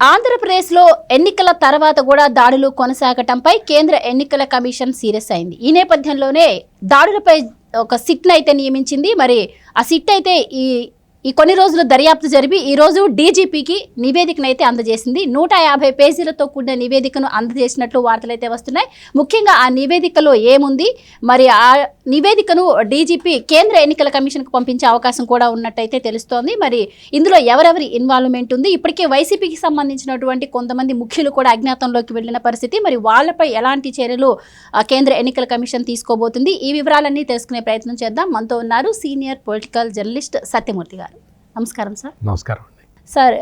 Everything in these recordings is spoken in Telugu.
ఆంధ్రప్రదేశ్లో ఎన్నికల తర్వాత కూడా దాడులు కొనసాగటంపై కేంద్ర ఎన్నికల కమిషన్ సీరియస్ అయింది. ఈ నేపథ్యంలోనే దాడులపై ఒక సిట్ను అయితే నియమించింది. మరి ఆ సిట్ అయితే ఈ ఈ కొన్ని రోజులు దర్యాప్తు జరిపి ఈ రోజు డీజీపీకి నివేదికను అయితే అందజేసింది. నూట యాభై పేజీలతో కూడిన నివేదికను అందజేసినట్లు వార్తలైతే వస్తున్నాయి. ముఖ్యంగా ఆ నివేదికలో ఏముంది? మరి ఆ నివేదికను డీజీపీ కేంద్ర ఎన్నికల కమిషన్కు పంపించే అవకాశం కూడా ఉన్నట్టయితే తెలుస్తోంది. మరి ఇందులో ఎవరెవరి ఇన్వాల్వ్మెంట్ ఉంది? ఇప్పటికే వైసీపీకి సంబంధించినటువంటి కొంతమంది ముఖ్యులు కూడా అజ్ఞాతంలోకి వెళ్ళిన పరిస్థితి. మరి వాళ్ళపై ఎలాంటి చర్యలు కేంద్ర ఎన్నికల కమిషన్ తీసుకోబోతుంది? ఈ వివరాలన్నీ తెలుసుకునే ప్రయత్నం చేద్దాం. మనతో ఉన్నారు సీనియర్ పొలిటికల్ జర్నలిస్ట్ సత్యమూర్తి గారు. నమస్కారం సార్. నమస్కారం సార్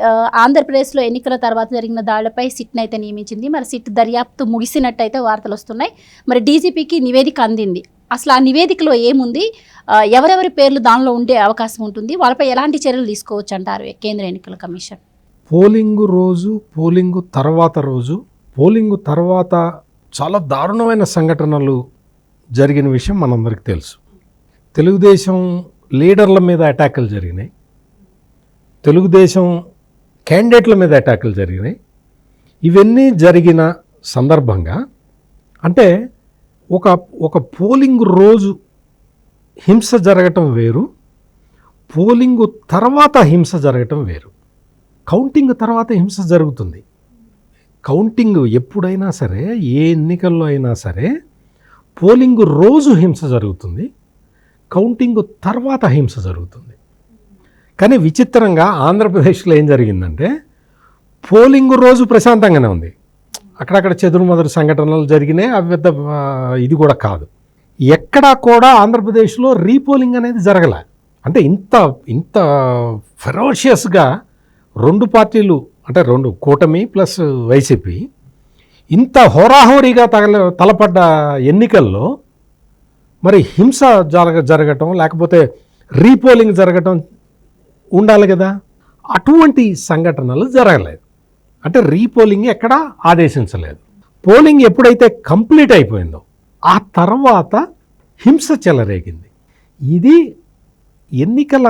ఆంధ్రప్రదేశ్లో ఎన్నికల తర్వాత జరిగిన దాడులపై సిట్ని అయితే నియమించింది. మరి సిట్ దర్యాప్తు ముగిసినట్టయితే వార్తలు వస్తున్నాయి. మరి డీజీపీకి నివేదిక అందింది. అసలు ఆ నివేదికలో ఏముంది? ఎవరెవరి పేర్లు దానిలో ఉండే అవకాశం ఉంటుంది? వాళ్ళపై ఎలాంటి చర్యలు తీసుకోవచ్చు అంటారు కేంద్ర ఎన్నికల కమిషన్. పోలింగ్ రోజు పోలింగ్ తర్వాత రోజు పోలింగ్ తర్వాత చాలా దారుణమైన సంఘటనలు జరిగిన విషయం మనందరికీ తెలుసు. తెలుగుదేశం లీడర్ల మీద అటాకులు జరిగినాయి. తెలుగుదేశం క్యాండిడేట్ల మీద అటాకులు జరిగినాయి. ఇవన్నీ జరిగిన సందర్భంగా అంటే ఒక ఒక పోలింగ్ రోజు హింస జరగటం వేరు పోలింగ్ తర్వాత హింస జరగటం వేరు. కౌంటింగ్ తర్వాత హింస జరుగుతుంది. కౌంటింగ్ ఎప్పుడైనా సరే ఏ ఎన్నికల్లో అయినా సరే పోలింగ్ రోజు హింస జరుగుతుంది. కౌంటింగ్ తర్వాత హింస జరుగుతుంది. కానీ విచిత్రంగా ఆంధ్రప్రదేశ్లో ఏం జరిగిందంటే పోలింగ్ రోజు ప్రశాంతంగానే ఉంది. అక్కడక్కడ చెదురుమదురు సంఘటనలు జరిగినాయి అవి పెద్ద ఇది కూడా కాదు. ఎక్కడా కూడా ఆంధ్రప్రదేశ్లో రీపోలింగ్ అనేది జరగలే. అంటే ఇంత ఇంత ఫెరోషియస్గా రెండు పార్టీలు అంటే రెండు కూటమి ప్లస్ వైసీపీ ఇంత హోరాహోరీగా తగల తలపడ్డ ఎన్నికల్లో మరి హింస జరగ జరగటం లేకపోతే రీపోలింగ్ జరగటం ఉండాలి కదా. అటువంటి సంఘటనలు జరగలేదు. అంటే రీపోలింగ్ ఎక్కడా ఆదేశించలేదు. పోలింగ్ ఎప్పుడైతే కంప్లీట్ అయిపోయిందో ఆ తర్వాత హింస చెలరేగింది. ఇది ఎన్నికల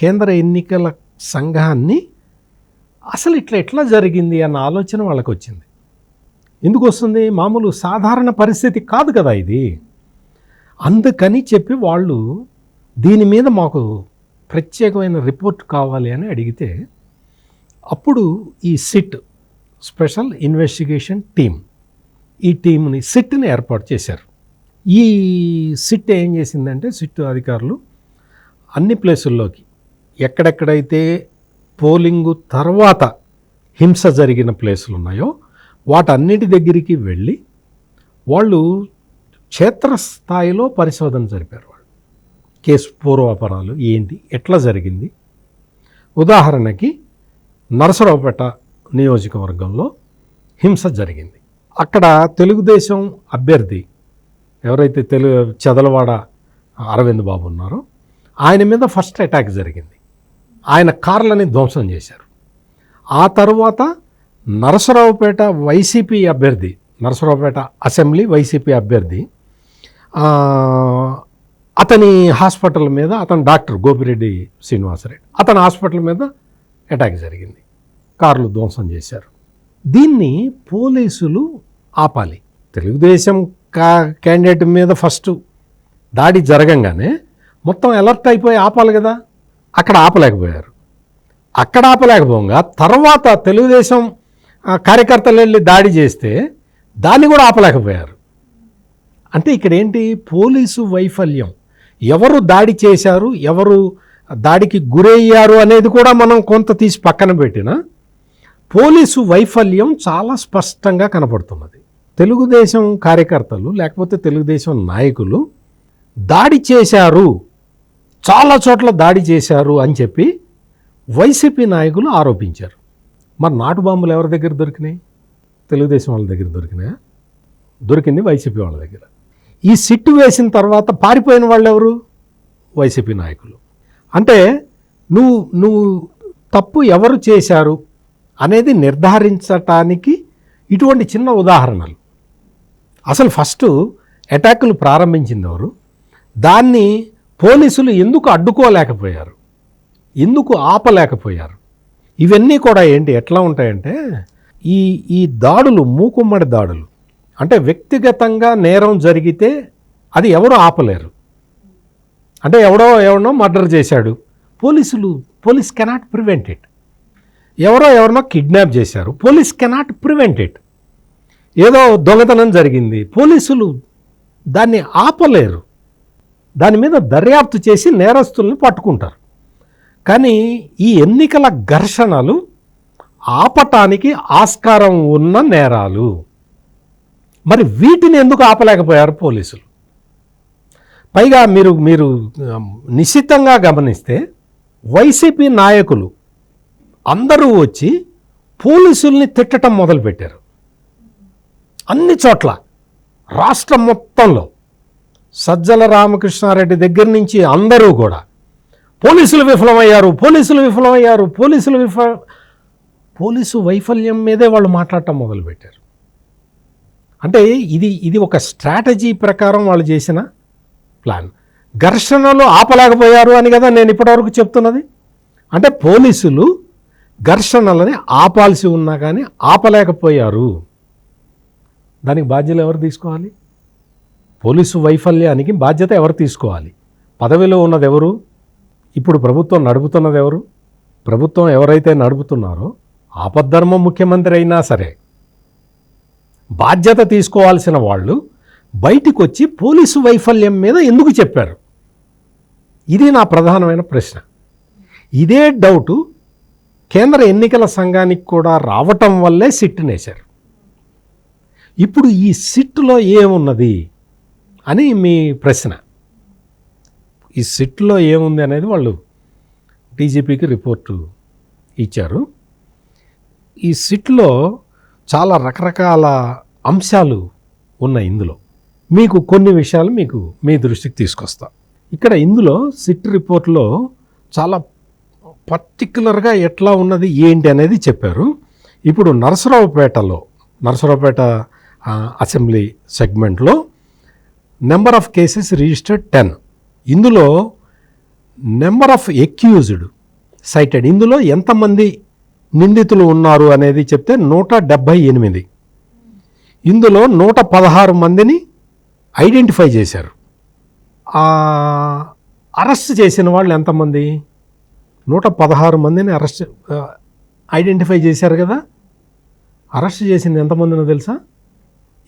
కేంద్ర ఎన్నికల సంఘాన్ని అసలు ఇట్లా ఎట్లా జరిగింది అన్న ఆలోచన వాళ్ళకి వచ్చింది ఎందుకు వస్తుంది? మామూలు సాధారణ పరిస్థితి కాదు కదా ఇది. అందుకని చెప్పి వాళ్ళు దీని మీద మాకు ప్రత్యేకమైన రిపోర్ట్ కావాలి అని అడిగితే అప్పుడు ఈ సిట్ స్పెషల్ ఇన్వెస్టిగేషన్ టీమ్ ఈ టీంని సిట్ని ఏర్పాటు చేశారు. ఈ సిట్ ఏం చేసిందంటే సిట్ అధికారులు అన్ని ప్లేసుల్లోకి ఎక్కడెక్కడైతే పోలింగు తర్వాత హింస జరిగిన ప్లేసులు ఉన్నాయో వాటన్నిటి దగ్గరికి వెళ్ళి వాళ్ళు క్షేత్రస్థాయిలో పరిశోధన జరిపారు. కేసు పూర్వాపరాలు ఏంటి? ఎట్లా జరిగింది? ఉదాహరణకి నరసరావుపేట నియోజకవర్గంలో హింస జరిగింది. అక్కడ తెలుగుదేశం అభ్యర్థి ఎవరైతే తెలు చదలవాడ అరవింద్ బాబు ఉన్నారో ఆయన మీద ఫస్ట్ అటాక్ జరిగింది. ఆయన కార్లని ధ్వంసం చేశారు. ఆ తరువాత నరసరావుపేట వైసీపీ అభ్యర్థి నరసరావుపేట అసెంబ్లీ వైసీపీ అభ్యర్థి అతని హాస్పిటల్ మీద అతని డాక్టర్ గోపిరెడ్డి శ్రీనివాసరెడ్డి అతని హాస్పిటల్ మీద అటాక్ జరిగింది. కార్లు ధ్వంసం చేశారు. దీన్ని పోలీసులు ఆపాలి. తెలుగుదేశం కా క్యాండిడేట్ మీద ఫస్ట్ దాడి జరగంగానే మొత్తం అలర్ట్ అయిపోయి ఆపాలి కదా. అక్కడ ఆపలేకపోయారు. అక్కడ ఆపలేకపోగా తర్వాత తెలుగుదేశం కార్యకర్తలు వెళ్ళి దాడి చేస్తే దాన్ని కూడా ఆపలేకపోయారు. అంటే ఇక్కడ ఏంటి పోలీసు వైఫల్యం. ఎవరు దాడి చేశారు ఎవరు దాడికి గురయ్యారు అనేది కూడా మనం కొంత తీసి పక్కన పెట్టిన పోలీసు వైఫల్యం చాలా స్పష్టంగా కనపడుతున్నది. తెలుగుదేశం కార్యకర్తలు లేకపోతే తెలుగుదేశం నాయకులు దాడి చేశారు చాలా చోట్ల దాడి చేశారు అని చెప్పి వైసీపీ నాయకులు ఆరోపించారు. మరి నాటు బాంబులు ఎవరి దగ్గర దొరికినాయి? తెలుగుదేశం వాళ్ళ దగ్గర దొరికినాయా? దొరికింది వైసీపీ వాళ్ళ దగ్గర. ఈ సిట్టు వేసిన తర్వాత పారిపోయిన వాళ్ళు ఎవరు వైసీపీ నాయకులు. అంటే నువ్వు నువ్వు తప్పు ఎవరు చేశారు అనేది నిర్ధారించటానికి ఇటువంటి చిన్న ఉదాహరణలు. అసలు ఫస్ట్ అటాకులు ప్రారంభించింది ఎవరు? దాన్ని పోలీసులు ఎందుకు అడ్డుకోలేకపోయారు? ఎందుకు ఆపలేకపోయారు? ఇవన్నీ కూడా ఏంటి ఎట్లా ఉంటాయంటే ఈ ఈ దాడులు మూకుమ్మడి దాడులు. అంటే వ్యక్తిగతంగా నేరం జరిగితే అది ఎవరు ఆపలేరు. అంటే ఎవడో ఎవరినో మర్డర్ చేశాడు. పోలీసులు పోలీస్ కెనాట్ ప్రివెంట్ ఇట్. ఎవరో ఎవరినో కిడ్నాప్ చేశారు. Police cannot prevent it. ఏదో దొంగతనం జరిగింది. పోలీసులు దాన్ని ఆపలేరు. దాని మీద దర్యాప్తు చేసి నేరస్తుల్ని పట్టుకుంటారు. కానీ ఈ ఎన్నికల ఘర్షణలు ఆపటానికి ఆస్కారం ఉన్న నేరాలు. మరి వీటిని ఎందుకు ఆపలేకపోయారు పోలీసులు? పైగా మీరు మీరు నిశ్చితంగా గమనిస్తే వైసీపీ నాయకులు అందరూ వచ్చి పోలీసుల్ని తిట్టడం మొదలుపెట్టారు. అన్ని చోట్ల రాష్ట్రం మొత్తంలో. సజ్జల రామకృష్ణారెడ్డి దగ్గర నుంచి అందరూ కూడా పోలీసులు విఫలమయ్యారు పోలీసులు విఫలమయ్యారు పోలీసులు విఫ పోలీసు వైఫల్యం మీదే వాళ్ళు మాట్లాడటం మొదలుపెట్టారు. అంటే ఇది ఇది ఒక స్ట్రాటజీ ప్రకారం వాళ్ళు చేసిన ప్లాన్. ఘర్షణలు ఆపలేకపోయారు అని కదా నేను ఇప్పటివరకు చెప్తున్నది. అంటే పోలీసులు ఘర్షణలని ఆపాల్సి ఉన్నా కానీ ఆపలేకపోయారు. దానికి బాధ్యత ఎవరు తీసుకోవాలి? పోలీసు వైఫల్యానికి బాధ్యత ఎవరు తీసుకోవాలి? పదవిలో ఉన్నది ఎవరు? ఇప్పుడు ప్రభుత్వం నడుపుతున్నది ఎవరు? ప్రభుత్వం ఎవరైతే నడుపుతున్నారో ఆపద్ధర్మ ముఖ్యమంత్రి అయినా సరే బాధ్యత తీసుకోవాల్సిన వాళ్ళు బయటికి వచ్చి పోలీసు వైఫల్యం మీద ఎందుకు చెప్పారు? ఇది నా ప్రధానమైన ప్రశ్న. ఇదే డౌటు కేంద్ర ఎన్నికల సంఘానికి కూడా రావటం వల్లే సిట్టునేశారు ఇప్పుడు ఈ సిట్టులో ఏమున్నది అని మీ ప్రశ్న. ఈ సిట్లో ఏముంది అనేది వాళ్ళు డీజీపీకి రిపోర్టు ఇచ్చారు. ఈ సిట్లో చాలా రకరకాల అంశాలు ఉన్నాయి ఇందులో. మీకు కొన్ని విషయాలు మీకు మీ దృష్టికి తీసుకొస్తా. ఇక్కడ ఇందులో సిట్ రిపోర్ట్లో చాలా పర్టిక్యులర్గా ఎట్లా ఉన్నది ఏంటి అనేది చెప్పారు. ఇప్పుడు నరసరావుపేటలో నరసరావుపేట అసెంబ్లీ సెగ్మెంట్లో number of cases registered ten. ఇందులో నెంబర్ ఆఫ్ ఎక్యూజ్డ్ సైటెడ్. ఇందులో ఎంతమంది నిందితులు ఉన్నారు అనేది చెప్తే నూట డెబ్భై ఎనిమిది. ఇందులో నూట పదహారు మందిని ఐడెంటిఫై చేశారు. అరెస్ట్ చేసిన వాళ్ళు ఎంతమంది? నూట పదహారు మందిని అరెస్ట్ ఐడెంటిఫై చేశారు కదా. అరెస్ట్ చేసింది ఎంతమందినో తెలుసా?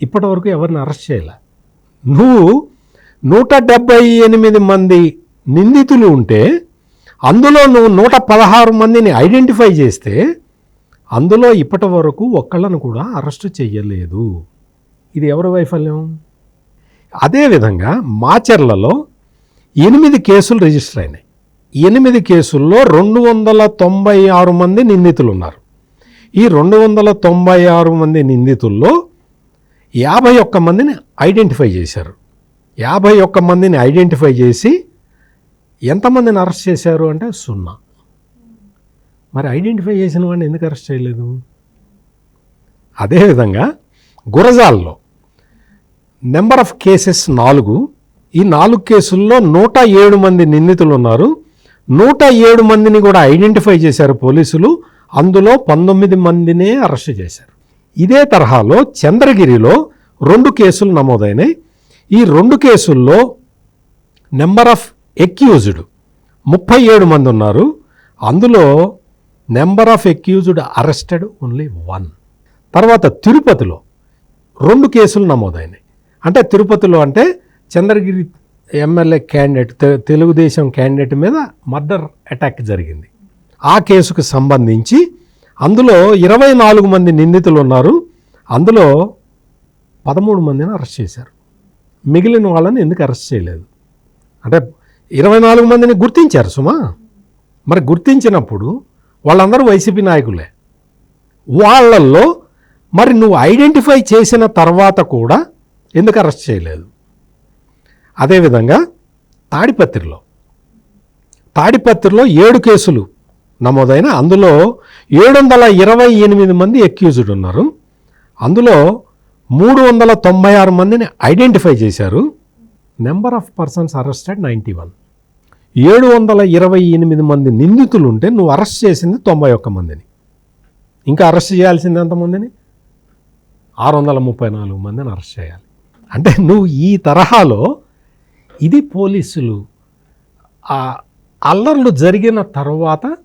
ఇప్పటి వరకు ఎవరిని అరెస్ట్ చేయలే? నువ్వు నూట డెబ్భై ఎనిమిది మంది నిందితులు ఉంటే అందులో నువ్వు నూట పదహారు మందిని ఐడెంటిఫై చేస్తే అందులో ఇప్పటి వరకు ఒక్కళ్ళను కూడా అరెస్ట్ చేయలేదు ఇది ఎవరి వైఫల్యం? అదేవిధంగా మాచర్లలో ఎనిమిది కేసులు రిజిస్టర్ అయినాయి. ఎనిమిది కేసుల్లో రెండు వందల తొంభై ఆరు మంది నిందితులు ఉన్నారు ఈ రెండు వందల తొంభై ఆరు మంది నిందితుల్లో యాభై ఒక్క మందిని ఐడెంటిఫై చేశారు. యాభై ఒక్క మందిని ఐడెంటిఫై చేసి ఎంతమందిని అరెస్ట్ చేశారు అంటే సున్నా. మరి ఐడెంటిఫై చేసిన వాడిని ఎందుకు అరెస్ట్ చేయలేదు? అదేవిధంగా గురజాల్లో నెంబర్ ఆఫ్ కేసెస్ నాలుగు. ఈ నాలుగు కేసుల్లో నూట ఏడు మంది నిందితులు ఉన్నారు. నూట ఏడు మందిని కూడా ఐడెంటిఫై చేశారు పోలీసులు. అందులో పంతొమ్మిది మందినే అరెస్ట్ చేశారు. ఇదే తరహాలో చంద్రగిరిలో రెండు కేసులు నమోదైనాయి. ఈ రెండు కేసుల్లో నెంబర్ ఆఫ్ ఎక్యూజ్డ్. ముప్పై ఏడు మంది ఉన్నారు అందులో number of accused arrested only one. తర్వాత తిరుపతిలో రెండు కేసులు నమోదైనాయి. అంటే తిరుపతిలో అంటే Chandragiri MLA candidate Telugu Desam candidate మీద మర్డర్ అటాక్ జరిగింది. ఆ కేసుకు సంబంధించి అందులో ఇరవై నాలుగు మంది నిందితులు ఉన్నారు అందులో పదమూడు మందిని అరెస్ట్ చేశారు. మిగిలిన వాళ్ళని ఎందుకు అరెస్ట్ చేయలేదు? అంటే ఇరవై నాలుగు మందిని గుర్తించారు సుమా. మరి గుర్తించినప్పుడు వాళ్ళందరూ వైసీపీ నాయకులే. వాళ్ళల్లో మరి నువ్వు ఐడెంటిఫై చేసిన తర్వాత కూడా ఎందుకు అరెస్ట్ చేయలేదు? అదేవిధంగా తాడిపత్రిలో తాడిపత్రిలో ఏడు కేసులు నమోదైన అందులో ఏడు వందల ఇరవై ఎనిమిది మంది ఎక్యూజ్డ్ ఉన్నారు. అందులో మూడు వందల తొంభై ఆరు మందిని ఐడెంటిఫై చేశారు. Number of persons arrested ninety one ఏడు వందల ఇరవై ఎనిమిది మంది నిందితులు ఉంటే నువ్వు అరెస్ట్ చేసింది తొంభై ఒక్క మందిని. ఇంకా అరెస్ట్ చేయాల్సింది ఎంతమందిని ఆరు వందల ముప్పై నాలుగు మందిని అరెస్ట్ చేయాలి. అంటే నువ్వు ఈ తరహాలో ఇది పోలీసులు ఆ అల్లర్లు జరిగిన తర్వాత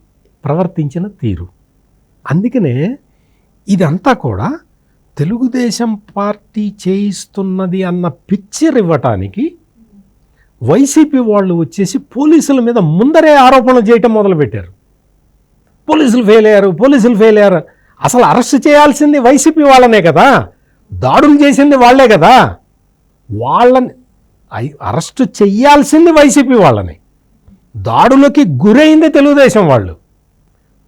ప్రవర్తించిన తీరు. అందుకనే ఇదంతా కూడా తెలుగుదేశం పార్టీ చేయిస్తున్నది అన్న పిక్చర్ ఇవ్వటానికి వైసీపీ వాళ్ళు వచ్చేసి పోలీసుల మీద ముందరే ఆరోపణలు చేయటం మొదలుపెట్టారు. పోలీసులు ఫెయిల్ అయ్యారు పోలీసులు ఫెయిల్ అయ్యారు. అసలు అరెస్ట్ చేయాల్సింది వైసీపీ వాళ్ళనే కదా? దాడులు చేసింది వాళ్ళే కదా? వాళ్ళని అరెస్ట్ చెయ్యాల్సింది వైసీపీ వాళ్ళని. దాడులకి గురైంది తెలుగుదేశం వాళ్ళు.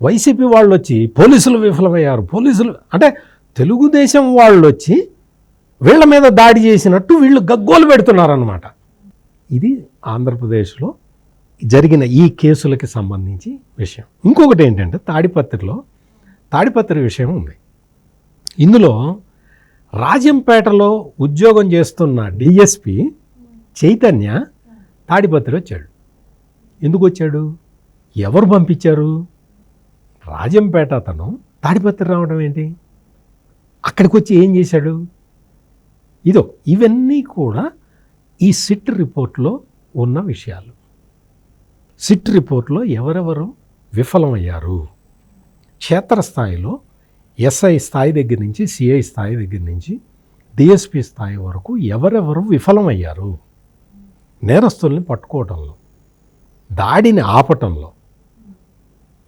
వైసీపీ వాళ్ళు వచ్చి పోలీసులు విఫలమయ్యారు. పోలీసులు అంటే తెలుగుదేశం వాళ్ళు వచ్చి వీళ్ళ మీద దాడి చేసినట్టు వీళ్ళు గగ్గోలు పెడుతున్నారన్నమాట. ఇది ఆంధ్రప్రదేశ్లో జరిగిన ఈ కేసులకి సంబంధించి విషయం. ఇంకొకటి ఏంటంటే తాడిపత్రిలో తాడిపత్రి విషయం ఉంది. ఇందులో రాజంపేటలో ఉద్యోగం చేస్తున్న డిఎస్పి చైతన్య తాడిపత్రి వచ్చాడు. ఎందుకు వచ్చాడు? ఎవరు పంపించారు? రాజంపేట అతను తాడిపత్రి రావడం ఏంటి? అక్కడికి వచ్చి ఏం చేశాడు? ఇదో ఇవన్నీ కూడా ఈ సిట్ రిపోర్ట్లో ఉన్న విషయాలు. సిట్ రిపోర్ట్లో ఎవరెవరు విఫలమయ్యారు? క్షేత్రస్థాయిలో ఎస్ఐ స్థాయి దగ్గర నుంచి సిఐ స్థాయి దగ్గర నుంచి డిఎస్పి స్థాయి వరకు ఎవరెవరు విఫలమయ్యారు? నేరస్తుల్ని పట్టుకోవటంలో దాడిని ఆపటంలో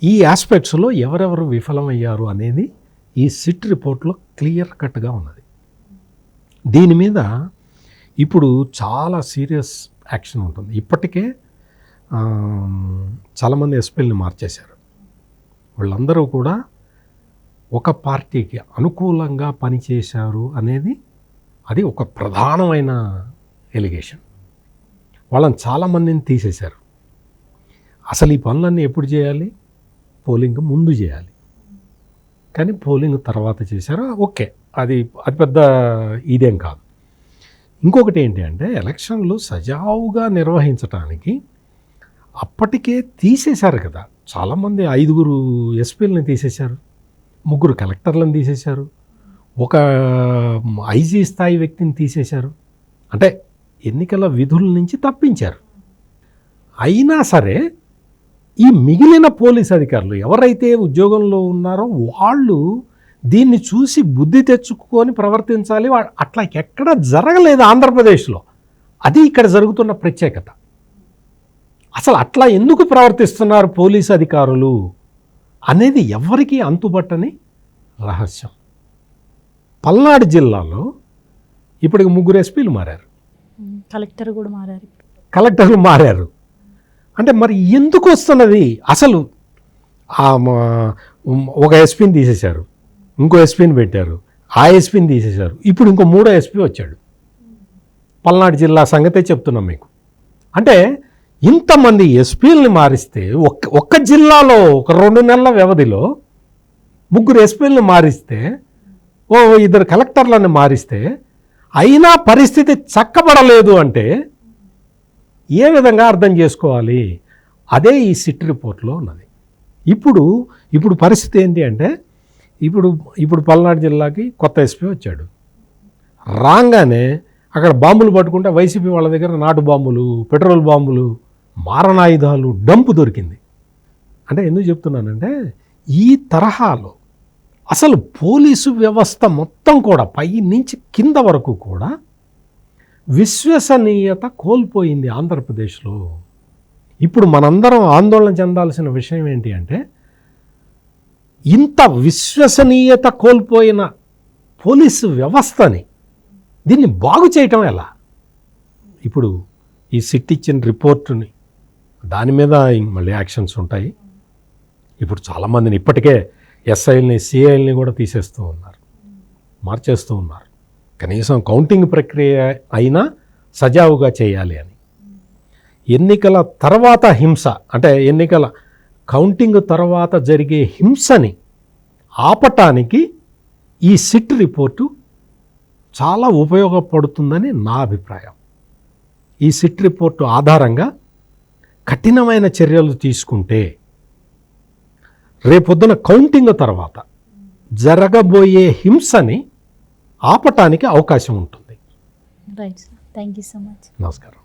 ఈ ఆస్పెక్ట్స్లో ఎవరెవరు విఫలమయ్యారు అనేది ఈ సిట్ రిపోర్ట్లో క్లియర్ కట్గా ఉన్నది. దీని మీద ఇప్పుడు చాలా సీరియస్ యాక్షన్ ఉంటుంది. ఇప్పటికే చాలామంది ఎస్పీల్ని మార్చేశారు. వాళ్ళందరూ కూడా ఒక పార్టీకి అనుకూలంగా పనిచేశారు అనేది అది ఒక ప్రధానమైన ఎలిగేషన్. వాళ్ళని చాలామందిని తీసేశారు. అసలు ఈ పనులన్నీ ఎప్పుడు చేయాలి? పోలింగ్ ముందు చేయాలి. కానీ పోలింగ్ తర్వాత చేశారు? ఓకే. అది అది పెద్ద ఇదేం కాదు. ఇంకొకటి ఏంటి అంటే ఎలక్షన్లు సజావుగా నిర్వహించడానికి అప్పటికే తీసేశారు కదా. చాలామంది ఐదుగురు ఎస్పీలని తీసేశారు ముగ్గురు కలెక్టర్లను తీసేశారు ఒక ఐజీ స్థాయి వ్యక్తిని తీసేశారు. అంటే ఎన్నికల విధుల నుంచి తప్పించారు. అయినా సరే ఈ మిగిలిన పోలీస్ అధికారులు ఎవరైతే ఉద్యోగంలో ఉన్నారో వాళ్ళు దీన్ని చూసి బుద్ధి తెచ్చుకొని ప్రవర్తించాలి. అట్లా ఎక్కడ జరగలేదు ఆంధ్రప్రదేశ్లో. అది ఇక్కడ జరుగుతున్న ప్రత్యేకత. అసలు అట్లా ఎందుకు ప్రవర్తిస్తున్నారు పోలీసు అధికారులు అనేది ఎవరికీ అంతుబట్టని రహస్యం. పల్నాడు జిల్లాలో ఇప్పటికి ముగ్గురు ఎస్పీలు మారారు. కలెక్టర్ కూడా మారారు కలెక్టర్లు మారారు. అంటే మరి ఎందుకు వస్తున్నది? అసలు ఒక ఎస్పీని తీసేశారు. ఇంకో ఎస్పీని పెట్టారు. ఆ ఎస్పీని తీసేశారు. ఇప్పుడు ఇంకో మూడో ఎస్పీ వచ్చాడు. పల్నాడు జిల్లా సంగతే చెప్తున్నాం మీకు. అంటే ఇంతమంది ఎస్పీలని మారిస్తే ఒక్క ఒక్క జిల్లాలో ఒక రెండు నెలల వ్యవధిలో ముగ్గురు ఎస్పీలను మారిస్తే ఓ ఇద్దరు కలెక్టర్లను మారిస్తే అయినా పరిస్థితి చక్కబడలేదు అంటే ఏ విధంగా అర్థం చేసుకోవాలి? అదే ఈ సిట్ రిపోర్ట్లో ఉన్నది. ఇప్పుడు ఇప్పుడు పరిస్థితి ఏంటి అంటే ఇప్పుడు ఇప్పుడు పల్నాడు జిల్లాకి కొత్త ఎస్పీ వచ్చాడు. రాగానే అక్కడ బాంబులు పట్టుకుంటే వైసీపీ వాళ్ళ దగ్గర నాటు బాంబులు పెట్రోల్ బాంబులు మారణాయుధాలు డంపు దొరికింది. అంటే ఎందుకు చెప్తున్నానంటే ఈ తరహాలో అసలు పోలీసు వ్యవస్థ మొత్తం కూడా పై నుంచి కింద వరకు కూడా విశ్వసనీయత కోల్పోయింది ఆంధ్రప్రదేశ్లో. ఇప్పుడు మనందరం ఆందోళన చెందాల్సిన విషయం ఏంటి అంటే ఇంత విశ్వసనీయత కోల్పోయిన పోలీసు వ్యవస్థని దీన్ని బాగు చేయటం ఎలా? ఇప్పుడు ఈ సిట్ ఇచ్చిన రిపోర్టుని దాని మీద మళ్ళీ యాక్షన్స్ ఉంటాయి. ఇప్పుడు చాలామందిని ఇప్పటికే ఎస్ఐల్ని సిఐల్ని కూడా తీసేస్తూ ఉన్నారు మార్చేస్తూ ఉన్నారు. కనీసం కౌంటింగ్ ప్రక్రియ అయినా సజావుగా చేయాలి అని. ఎన్నికల తర్వాత హింస అంటే ఎన్నికల కౌంటింగ్ తర్వాత జరిగే హింసని ఆపటానికి ఈ సిట్ రిపోర్టు చాలా ఉపయోగపడుతుందని నా అభిప్రాయం. ఈ సిట్ రిపోర్టు ఆధారంగా కఠినమైన చర్యలు తీసుకుంటే రేపొద్దున కౌంటింగ్ తర్వాత జరగబోయే హింసని ఆపటానికి అవకాశం ఉంటుంది. థ్యాంక్ యూ సో మచ్ నమస్కారం.